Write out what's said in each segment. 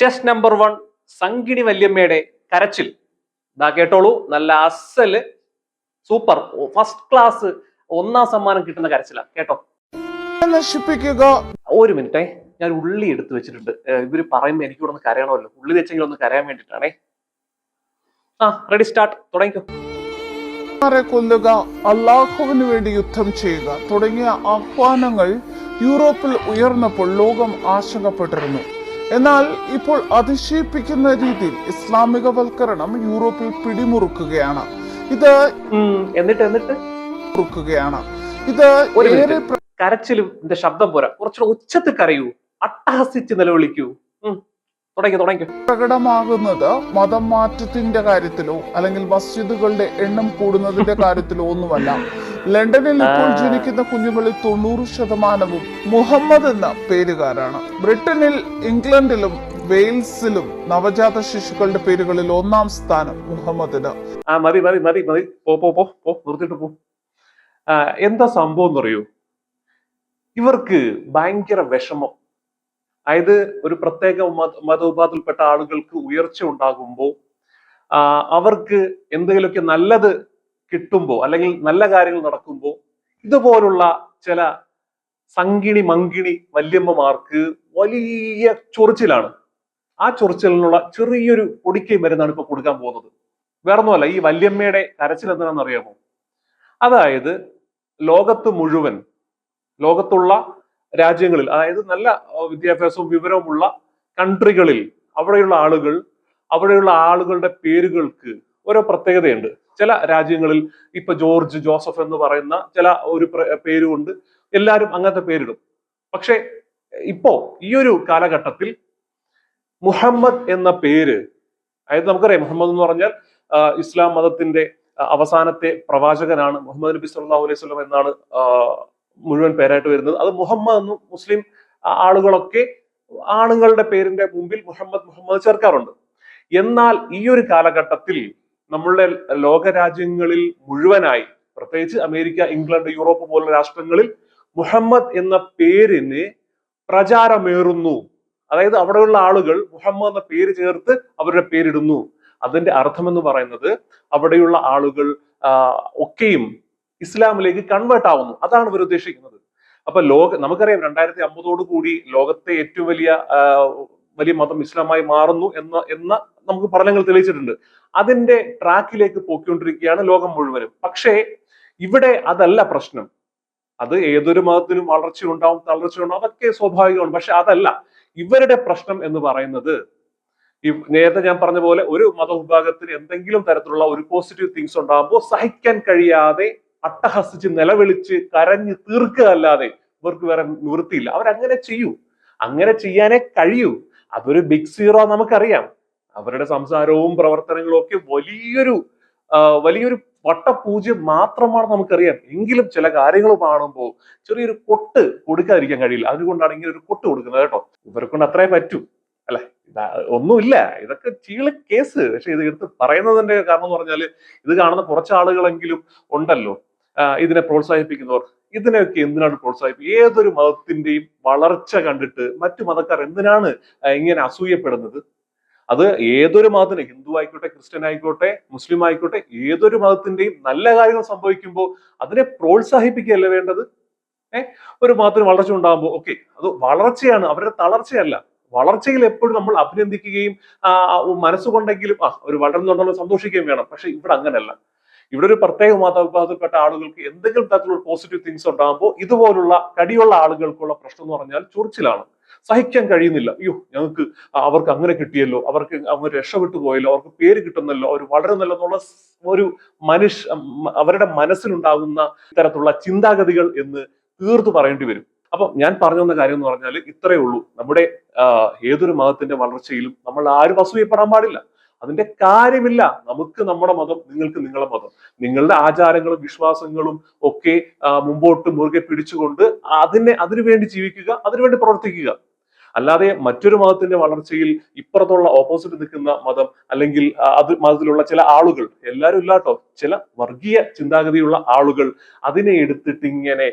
Chess number one സംഗിണി വല്യമ്മയുടെ കരച്ചിൽ. ഇതാ കേട്ടോളൂ നല്ല അസൽ സൂപ്പർ ഫസ്റ്റ് ക്ലാസ് ഒന്നാം സമ്മാനം കിട്ടുന്ന കരച്ചിലാണ് കേട്ടോ? നശിപ്പിക്കുക. ഒരു മിനിറ്റേ ഞാൻ ഉള്ളി എടുത്തു വെച്ചിട്ടുണ്ട്. ഇവർ പറയുമ്പോ എനിക്ക് ഇവിടെ ഒന്ന് കരയണമല്ലോ. ഉള്ളി വെച്ചെങ്കിലും ഒന്ന് കരയാൻ വേണ്ടിട്ടാണേ. ആ റെഡി സ്റ്റാർട്ട് തുടങ്ങിക്കോ. കൊല്ലുക? അള്ളാഹുവിന് വേണ്ടി യുദ്ധം ചെയ്യുക. തുടങ്ങിയ ആഹ്വാനങ്ങൾ യൂറോപ്പിൽ ഉയർന്നപ്പോൾ ലോകം ആശങ്കപ്പെട്ടിരുന്നു. എന്നാൽ ഇപ്പോൾ അതിശയിപ്പിക്കുന്ന രീതിയിൽ ഇസ്ലാമികവൽക്കരണം യൂറോപ്പിൽ പിടിമുറുക്കുകയാണ്. ഇത് എന്നിട്ട് എന്നിട്ട്? മുറുക്കുകയാണ്. ഇത് ഏറെ കരച്ചിലും ശബ്ദം പോരാ. കുറച്ചുകൂടെ ഉച്ചത്തിൽ കരയൂ. അട്ടഹസിച്ച് നിലവിളിക്കൂ. പ്രകടമാകുന്നത് മതം മാറ്റത്തിന്റെ കാര്യത്തിലോ അല്ലെങ്കിൽ മസ്ജിദുകളുടെ എണ്ണം കൂടുന്നതിന്റെ കാര്യത്തിലോ ഒന്നുമല്ല. ലണ്ടനിൽ ഇപ്പോൾ ജനിക്കുന്ന കുഞ്ഞുങ്ങളിൽ തൊണ്ണൂറ് ശതമാനവും മുഹമ്മദ് എന്ന പേരുകാരാണ്. ബ്രിട്ടനിൽ ഇംഗ്ലണ്ടിലും വെയിൽസിലും നവജാത ശിശുക്കളുടെ പേരുകളിൽ ഒന്നാം സ്ഥാനം മുഹമ്മദിന്. ആ മതി മതി മതി മതി. പോ പോ പോ പോ നിർത്തിട്ട് പോ. എന്താ സംഭവം എന്ന് പറയൂ ഇവർക്ക് ഭയങ്കര വിഷമം. അതായത് ഒരു പ്രത്യേക മത മതവിഭാഗത്തിൽപ്പെട്ട ആളുകൾക്ക് ഉയർച്ച ഉണ്ടാകുമ്പോൾ അവർക്ക് എന്തെങ്കിലുമൊക്കെ നല്ലത് കിട്ടുമ്പോൾ അല്ലെങ്കിൽ നല്ല കാര്യങ്ങൾ നടക്കുമ്പോൾ ഇതുപോലുള്ള ചില സംഗിണി മങ്കിണി വല്യമ്മമാർക്ക് വലിയ ചൊറിച്ചിലാണ്. ആ ചൊറിച്ചിലിനുള്ള ചെറിയൊരു പൊടിക്കൈ മരുന്നാണ് ഇപ്പൊ കൊടുക്കാൻ പോകുന്നത്. വേറൊന്നുമല്ല ഈ വല്യമ്മയുടെ കരച്ചിൽ എന്താണെന്ന് അറിയാമോ അതായത് ലോകത്ത് മുഴുവൻ ലോകത്തുള്ള രാജ്യങ്ങളിൽ അതായത് നല്ല വിദ്യാഭ്യാസവും വിവരവുമുള്ള കൺട്രികളിൽ അവിടെയുള്ള ആളുകൾ അവിടെയുള്ള ആളുകളുടെ പേരുകൾക്ക് ഓരോ പ്രത്യേകതയുണ്ട്. ചില രാജ്യങ്ങളിൽ ഇപ്പൊ ജോർജ് ജോസഫ് എന്ന് പറയുന്ന ചില ഒരു പ്ര- പേരുകൊണ്ട് എല്ലാവരും അങ്ങനത്തെ പേരിടും. പക്ഷെ ഇപ്പോ ഈ ഒരു കാലഘട്ടത്തിൽ മുഹമ്മദ് എന്ന പേര് അതായത് നമുക്കറിയാം മുഹമ്മദ് എന്ന് പറഞ്ഞാൽ ഇസ്ലാം മതത്തിന്റെ അവസാനത്തെ പ്രവാചകനാണ് മുഹമ്മദ് നബി സല്ലാഹു അലൈഹി സ്വലം എന്നാണ് മുഴുവൻ പേരായിട്ട് വരുന്നത്. അത് മുഹമ്മദ് എന്നും മുസ്ലിം ആളുകളൊക്കെ ആണുങ്ങളുടെ പേരിന്റെ മുമ്പിൽ മുഹമ്മദ് മുഹമ്മദ് ചേർക്കാറുണ്ട്. എന്നാൽ ഈ ഒരു കാലഘട്ടത്തിൽ നമ്മളുടെ ലോകരാജ്യങ്ങളിൽ മുഴുവനായി പ്രത്യേകിച്ച് അമേരിക്ക ഇംഗ്ലണ്ട് യൂറോപ്പ് പോലുള്ള രാഷ്ട്രങ്ങളിൽ മുഹമ്മദ് എന്ന പേരിന് പ്രചാരമേറുന്നു. അതായത് അവിടെയുള്ള ആളുകൾ മുഹമ്മദ് എന്ന പേര് ചേർത്ത് അവരുടെ പേരിടുന്നു. അതിന്റെ അർത്ഥം എന്ന് പറയുന്നത് അവിടെയുള്ള ആളുകൾ ഒക്കെയും ഇസ്ലാമിലേക്ക് കൺവേർട്ട് ആവുന്നു. അതാണ് ഇവർ ഉദ്ദേശിക്കുന്നത്. അപ്പൊ ലോക നമുക്കറിയാം രണ്ടായിരത്തി അമ്പതോട് കൂടി ലോകത്തെ ഏറ്റവും വലിയ വലിയ മതം ഇസ്ലാമായി മാറുന്നു എന്ന എന്ന നമുക്ക് പഠനങ്ങൾ തെളിയിച്ചിട്ടുണ്ട്. അതിന്റെ ട്രാക്കിലേക്ക് പോയിക്കൊണ്ടിരിക്കുകയാണ് ലോകം മുഴുവനും. പക്ഷേ ഇവിടെ അതല്ല പ്രശ്നം. അത് ഏതൊരു മതത്തിനും വളർച്ച ഉണ്ടാവും തളർച്ച ഉണ്ടാവും അതൊക്കെ സ്വാഭാവികമാണ്. പക്ഷെ അതല്ല. ഇവരുടെ പ്രശ്നം എന്ന് പറയുന്നത് ഈ നേരത്തെ ഞാൻ പറഞ്ഞ പോലെ ഒരു മതവിഭാഗത്തിന് എന്തെങ്കിലും തരത്തിലുള്ള ഒരു പോസിറ്റീവ് തിങ്സ് ഉണ്ടാകുമ്പോൾ സഹിക്കാൻ കഴിയാതെ അട്ടഹസിച്ച് നിലവിളിച്ച് കരഞ്ഞ് തീർക്കുക അല്ലാതെ ഇവർക്ക് വേറെ നിവൃത്തിയില്ല. അവരങ്ങനെ ചെയ്യൂ. അങ്ങനെ ചെയ്യാനേ കഴിയൂ. അതൊരു ബിഗ് സീറോ നമുക്കറിയാം. അവരുടെ സംസാരവും പ്രവർത്തനങ്ങളും ഒക്കെ വലിയൊരു വലിയൊരു വട്ടപൂജ്യം മാത്രമാണ് നമുക്കറിയാം. എങ്കിലും ചില കാര്യങ്ങൾ കാണുമ്പോൾ ചെറിയൊരു കൊട്ട് കൊടുക്കാതിരിക്കാൻ കഴിയില്ല. അതുകൊണ്ടാണ് ഇങ്ങനെ ഒരു കൊട്ട് കൊടുക്കുന്നത് കേട്ടോ. ഇവരെ കൊണ്ട് അത്രേ പറ്റൂ. അല്ലെ? ഒന്നുമില്ല. ഇതൊക്കെ ചീള കേസ്. പക്ഷെ ഇത് എടുത്ത് പറയുന്നതിന്റെ കാരണം എന്ന് പറഞ്ഞാൽ ഇത് കാണുന്ന കുറച്ച് ആളുകളെങ്കിലും ഉണ്ടല്ലോ. ഇതിനെ പ്രോത്സാഹിപ്പിക്കുന്നവർ. ഇതിനെയൊക്കെ എന്തിനാണ് പ്രോത്സാഹിപ്പിക്കുക? ഏതൊരു മതത്തിന്റെയും വളർച്ച കണ്ടിട്ട് മറ്റു മതക്കാർ എന്തിനാണ് ഇങ്ങനെ അസൂയപ്പെടുന്നത്? അത് ഏതൊരു മതത്തിന് ഹിന്ദു ആയിക്കോട്ടെ ക്രിസ്ത്യൻ ആയിക്കോട്ടെ മുസ്ലിം ആയിക്കോട്ടെ ഏതൊരു മതത്തിന്റെയും നല്ല കാര്യങ്ങൾ സംഭവിക്കുമ്പോൾ അതിനെ പ്രോത്സാഹിപ്പിക്കുകയല്ലേ വേണ്ടത്? ഏഹ് ഒരു മതത്തിന് വളർച്ച ഉണ്ടാകുമ്പോൾ ഓക്കെ അത് വളർച്ചയാണ് അവരുടെ തളർച്ചയല്ല. വളർച്ചയിൽ എപ്പോഴും നമ്മൾ അഭിനന്ദിക്കുകയും മനസ്സുകൊണ്ടെങ്കിലും ആ ഒരു വളർന്നുണ്ടല്ലോ സന്തോഷിക്കുകയും വേണം. പക്ഷെ ഇവിടെ അങ്ങനെയല്ല. ഇവിടെ ഒരു പ്രത്യേക മതവിഭാഗത്തിൽപ്പെട്ട ആളുകൾക്ക് എന്തെങ്കിലും തരത്തിലുള്ള പോസിറ്റീവ് തിങ്സ് ഉണ്ടാകുമ്പോൾ ഇതുപോലുള്ള കടിയുള്ള ആളുകൾക്കുള്ള പ്രശ്നം എന്ന് പറഞ്ഞാൽ ചൊറിച്ചിലാണ്. സഹിക്കാൻ കഴിയുന്നില്ല. അയ്യോ ഞങ്ങൾക്ക് അവർക്ക് അങ്ങനെ കിട്ടിയല്ലോ അവർക്ക് അവർ രക്ഷപ്പെട്ടു പോയല്ലോ അവർക്ക് പേര് കിട്ടുന്നല്ലോ അവർ വളരുന്നല്ലോ എന്നുള്ള ഒരു മനുഷ്യ അവരുടെ മനസ്സിലുണ്ടാകുന്ന ഇത്തരത്തിലുള്ള ചിന്താഗതികൾ എന്ന് തീർത്തു പറയേണ്ടി വരും. അപ്പൊ ഞാൻ പറഞ്ഞു വന്ന കാര്യം എന്ന് പറഞ്ഞാൽ ഇത്രയേ ഉള്ളൂ. നമ്മുടെ ഏതൊരു മതത്തിന്റെ വളർച്ചയിലും നമ്മൾ ആരും അസൂയപ്പെടാൻ പാടില്ല. അതിന്റെ കാര്യമില്ല. നമുക്ക് നമ്മുടെ മതം നിങ്ങൾക്ക് നിങ്ങളുടെ മതം. നിങ്ങളുടെ ആചാരങ്ങളും വിശ്വാസങ്ങളും ഒക്കെ മുമ്പോട്ട് മുറുകെ പിടിച്ചുകൊണ്ട് അതിനെ അതിനുവേണ്ടി ജീവിക്കുക അതിനുവേണ്ടി പ്രവർത്തിക്കുക. അല്ലാതെ മറ്റൊരു മതത്തിന്റെ വളർച്ചയിൽ ഇപ്പുറത്തുള്ള ഓപ്പോസിറ്റ് നിൽക്കുന്ന മതം അല്ലെങ്കിൽ അത് മതത്തിലുള്ള ചില ആളുകൾ എല്ലാവരും ഇല്ലാട്ടോ ചില വർഗീയ ചിന്താഗതിയുള്ള ആളുകൾ അതിനെ എടുത്തിട്ട് ഇങ്ങനെ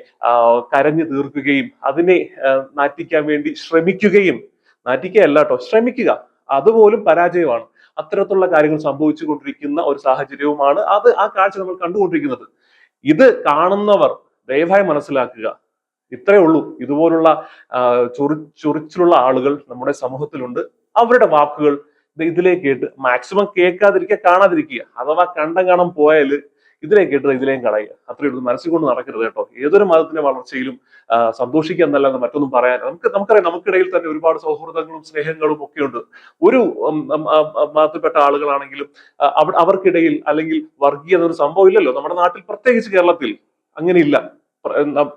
കരഞ്ഞു തീർക്കുകയും അതിനെ നാറ്റിക്കാൻ വേണ്ടി ശ്രമിക്കുകയും നാറ്റിക്കുകയല്ല കേട്ടോ ശ്രമിക്കുക. അതുപോലും പരാജയമാണ്. അത്തരത്തിലുള്ള കാര്യങ്ങൾ സംഭവിച്ചു കൊണ്ടിരിക്കുന്ന ഒരു സാഹചര്യവുമാണ് അത് ആ കാഴ്ച നമ്മൾ കണ്ടുകൊണ്ടിരിക്കുന്നത്. ഇത് കാണുന്നവർ ദയവായി മനസ്സിലാക്കുക. ഇത്രയേ ഉള്ളൂ. ഇതുപോലുള്ള ചൊറി ചൊറിച്ചിലുള്ള ആളുകൾ നമ്മുടെ സമൂഹത്തിലുണ്ട്. അവരുടെ വാക്കുകൾ ഇത് ഇതിലേക്ക് കേട്ട് മാക്സിമം കേൾക്കാതിരിക്കുക കാണാതിരിക്കുക. അഥവാ കണ്ടം കാണാൻ പോയാൽ ഇതിലേക്ക് കേട്ടത് ഇതിലേയും കളയുക. അത്രയേ ഉള്ളൂ. മനസ്സിൽ കൊണ്ട് നടക്കരുത് കേട്ടോ. ഏതൊരു മതത്തിന്റെ വളർച്ചയിലും സന്തോഷിക്കുക എന്നല്ലാതെ മറ്റൊന്നും പറയാൻ നമുക്ക് നമുക്കറിയാം നമുക്കിടയിൽ തന്നെ ഒരുപാട് സൗഹൃദങ്ങളും സ്നേഹങ്ങളും ഒക്കെ ഉണ്ട് ഒരു മതത്തിൽപ്പെട്ട ആളുകളാണെങ്കിലും അവ- അവർക്കിടയിൽ അല്ലെങ്കിൽ വർഗീയ എന്നൊരു സംഭവം ഇല്ലല്ലോ. നമ്മുടെ നാട്ടിൽ പ്രത്യേകിച്ച് കേരളത്തിൽ അങ്ങനെയില്ല.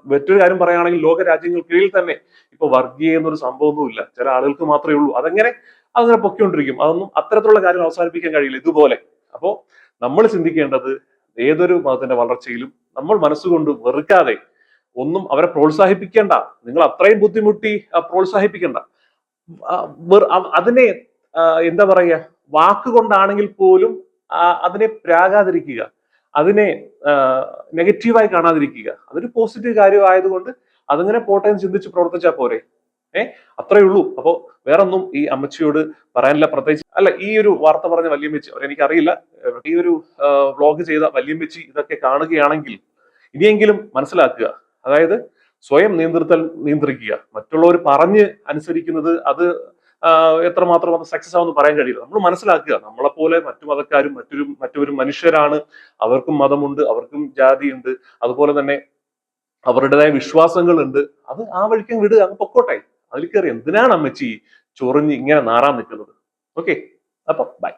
മറ്റൊരു കാര്യം പറയുകയാണെങ്കിൽ ലോക രാജ്യങ്ങൾക്കിടയിൽ തന്നെ ഇപ്പൊ വർഗീയ എന്നൊരു സംഭവമൊന്നുമില്ല ചില ആളുകൾക്ക് മാത്രമേ ഉള്ളൂ. അതങ്ങനെ അങ്ങനെ പൊക്കിക്കൊണ്ടിരിക്കും അതൊന്നും അത്തരത്തിലുള്ള കാര്യം അവസാനിപ്പിക്കാൻ കഴിയില്ല. ഇതുപോലെ. അപ്പോ നമ്മൾ ചിന്തിക്കേണ്ടത് ഏതൊരു മതത്തിന്റെ വളർച്ചയിലും നമ്മൾ മനസ്സുകൊണ്ട് വെറുക്കാതെ ഒന്നും അവരെ പ്രോത്സാഹിപ്പിക്കേണ്ട. നിങ്ങൾ അത്രയും ബുദ്ധിമുട്ടി പ്രോത്സാഹിപ്പിക്കേണ്ട. അതിനെ എന്താ പറയുക വാക്കുകൊണ്ടാണെങ്കിൽ പോലും അതിനെ പ്രാകാതിരിക്കുക. അതിനെ നെഗറ്റീവായി കാണാതിരിക്കുക. അതൊരു പോസിറ്റീവ് കാര്യമായതുകൊണ്ട് അതിങ്ങനെ പോട്ടെ ചിന്തിച്ച് പ്രവർത്തിച്ചാൽ പോരെ. ഏ? അത്രയേ ഉള്ളൂ. അപ്പോ വേറൊന്നും ഈ അമ്മച്ചിയോട് പറയാനില്ല. പ്രത്യേകിച്ച് അല്ല ഈ ഒരു വാർത്ത പറഞ്ഞ വല്യമ്മച്ചി എനിക്കറിയില്ല. ഈ ഒരു വ്ളോഗ് ചെയ്ത വല്യമ്മച്ചി ഇതൊക്കെ കാണുകയാണെങ്കിൽ ഇനിയെങ്കിലും മനസ്സിലാക്കുക. അതായത് സ്വയം നിയന്ത്രിത്തൽ നിയന്ത്രിക്കുക. മറ്റുള്ളവർ പറഞ്ഞ് അനുസരിക്കുന്നത് അത് എത്രമാത്രം അത് സക്സസ് ആവുമെന്ന് പറയാൻ കഴിയില്ല. നമ്മൾ മനസ്സിലാക്കുക. നമ്മളെപ്പോലെ മറ്റു മതക്കാരും മറ്റൊരു മറ്റൊരു മനുഷ്യരാണ്. അവർക്കും മതമുണ്ട് അവർക്കും ജാതിയുണ്ട്. അതുപോലെ തന്നെ അവരുടേതായ വിശ്വാസങ്ങളുണ്ട്. അത് ആ വഴിക്കും വിടുക അങ്ങ് പൊക്കോട്ടെ. അതിൽ കയറി എന്തിനാണ് അമ്മച്ചി ചൊറിഞ്ഞ് ഇങ്ങനെ നാറാൻ നിൽക്കുന്നത്? ഓക്കെ അപ്പൊ ബൈ